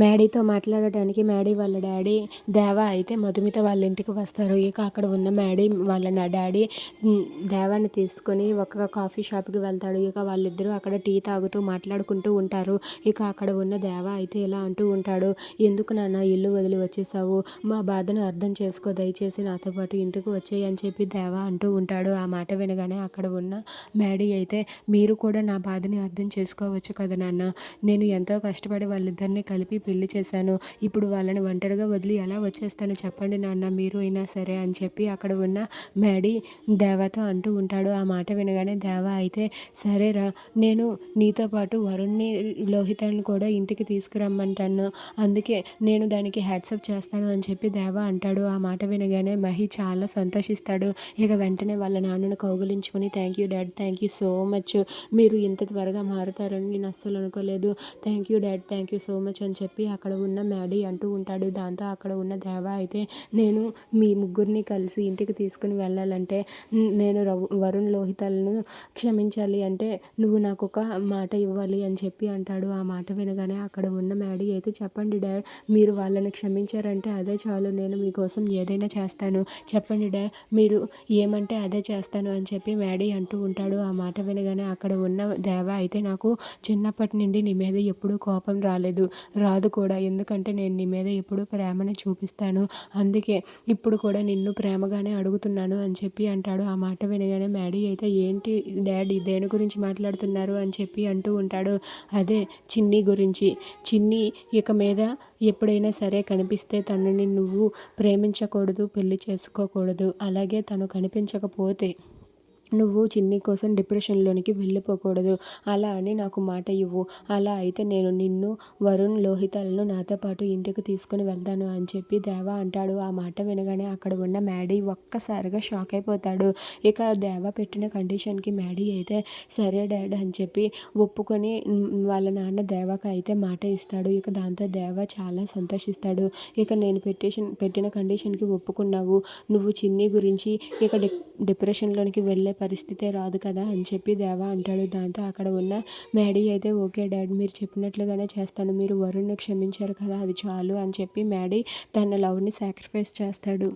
మ్యాడీతో మాట్లాడటానికి మ్యాడీ వాళ్ళ డాడీ దేవా అయితే మధుమిత వాళ్ళ ఇంటికి వస్తారు. ఇక అక్కడ ఉన్న మేడీ వాళ్ళ నా డాడీ దేవాని తీసుకొని ఒక కాఫీ షాప్కి వెళ్తాడు. ఇక వాళ్ళిద్దరూ అక్కడ టీ తాగుతూ మాట్లాడుకుంటూ ఉంటారు. ఇక అక్కడ ఉన్న దేవా అయితే ఇలా అంటూ ఉంటాడు. ఎందుకు నాన్న ఇల్లు వదిలి వచ్చేసావు? మా బాధను అర్థం చేసుకో. దయచేసి నాతో పాటు ఇంటికి వచ్చేయి అని చెప్పి దేవా అంటూ ఉంటాడు. ఆ మాట వినగానే అక్కడ ఉన్న మ్యాడీ అయితే మీరు కూడా నా బాధని అర్థం చేసుకోవచ్చు కదా నాన్న. నేను ఎంతో కష్టపడి వాళ్ళిద్దరిని కలిపి పెళ్ళి చేశాను. ఇప్పుడు వాళ్ళని ఒంటరిగా వదిలి ఎలా వచ్చేస్తాను చెప్పండి నాన్న మీరు అయినా సరే అని చెప్పి అక్కడ ఉన్న మ్యాడీ దేవతో అంటూ ఉంటాడు. ఆ మాట వినగానే దేవ అయితే సరేరా నేను నీతో పాటు వరుణ్ని లోహితాన్ని కూడా ఇంటికి తీసుకురమ్మంటాను. అందుకే నేను దానికి హ్యాట్సప్ చేస్తాను అని చెప్పి దేవ అంటాడు. ఆ మాట వినగానే మహి చాలా సంతోషిస్తాడు. ఇక వెంటనే వాళ్ళ నాన్నను కౌగులించుకొని thank you dad thank you so much మీరు ఇంత త్వరగా మారుతారని నేను అస్సలు అనుకోలేదు. Thank you dad thank you so much అని చెప్పి చెప్పి అక్కడ ఉన్న మ్యాడీ అంటూ ఉంటాడు. దాంతో అక్కడ ఉన్న దేవ అయితే నేను మీ ముగ్గురిని కలిసి ఇంటికి తీసుకుని వెళ్ళాలంటే నేను వరుణ్ లోహితలను క్షమించాలి అంటే నువ్వు నాకు ఒక మాట ఇవ్వాలి అని చెప్పి అంటాడు. ఆ మాట వినగానే అక్కడ ఉన్న మ్యాడీ అయితే చెప్పండి డాడ్ మీరు వాళ్ళని క్షమించారంటే అదే చాలు. నేను మీకోసం ఏదైనా చేస్తాను. చెప్పండి డాడ్ మీరు ఏమంటే అదే చేస్తాను అని చెప్పి మ్యాడీ అంటూ ఉంటాడు. ఆ మాట వినగానే అక్కడ ఉన్న దేవ అయితే నాకు చిన్నప్పటి నుండి నీ మీద ఎప్పుడూ కోపం రాలేదు. రా కాదు కూడా. ఎందుకంటే నేను నీ మీద ఎప్పుడూ ప్రేమను చూపిస్తాను. అందుకే ఇప్పుడు కూడా నిన్ను ప్రేమగానే అడుగుతున్నాను అని చెప్పి అంటాడు. ఆ మాట వినగానే మ్యాడీ అయితే ఏంటి డాడీ దేని గురించి మాట్లాడుతున్నారు అని చెప్పి అంటూ ఉంటాడు. అదే చిన్ని గురించి. చిన్ని ఇక మీద ఎప్పుడైనా సరే కనిపిస్తే తనని నువ్వు ప్రేమించకూడదు పెళ్ళి చేసుకోకూడదు. అలాగే తను కనిపించకపోతే నువ్వు చిన్ని కోసం డిప్రెషన్లోనికి వెళ్ళిపోకూడదు. అలా అని నాకు మాట ఇవ్వు. అలా అయితే నేను నిన్ను వరుణ్ లోహితాలను నాతో పాటు ఇంటికి తీసుకుని వెళ్తాను అని చెప్పి దేవా అంటాడు. ఆ మాట వినగానే అక్కడ ఉన్న మ్యాడీ ఒక్కసారిగా షాక్ అయిపోతాడు. ఇక దేవా పెట్టిన కండిషన్కి మ్యాడీ అయితే సరే డాడ్ అని చెప్పి ఒప్పుకొని వాళ్ళ నాన్న దేవాకి అయితే మాట ఇస్తాడు. ఇక దాంతో దేవా చాలా సంతోషిస్తాడు. ఇక నేను పెట్టేషన్ పెట్టిన కండిషన్కి ఒప్పుకున్నావు. నువ్వు చిన్ని గురించి ఇక డి డిప్రెషన్లోనికి వెళ్ళే పరిస్థితే రాదు కదా అని చెప్పి దేవా అంటాడు. దాంతో అక్కడ ఉన్న మ్యాడీ అయితే ఓకే డాడ్ మీరు చెప్పినట్లుగానే చేస్తాను. మీరు వరుణ్ని క్షమించారు కదా అది చాలు అని చెప్పి మ్యాడీ తన లవ్ని సాక్రిఫైస్ చేస్తాడు.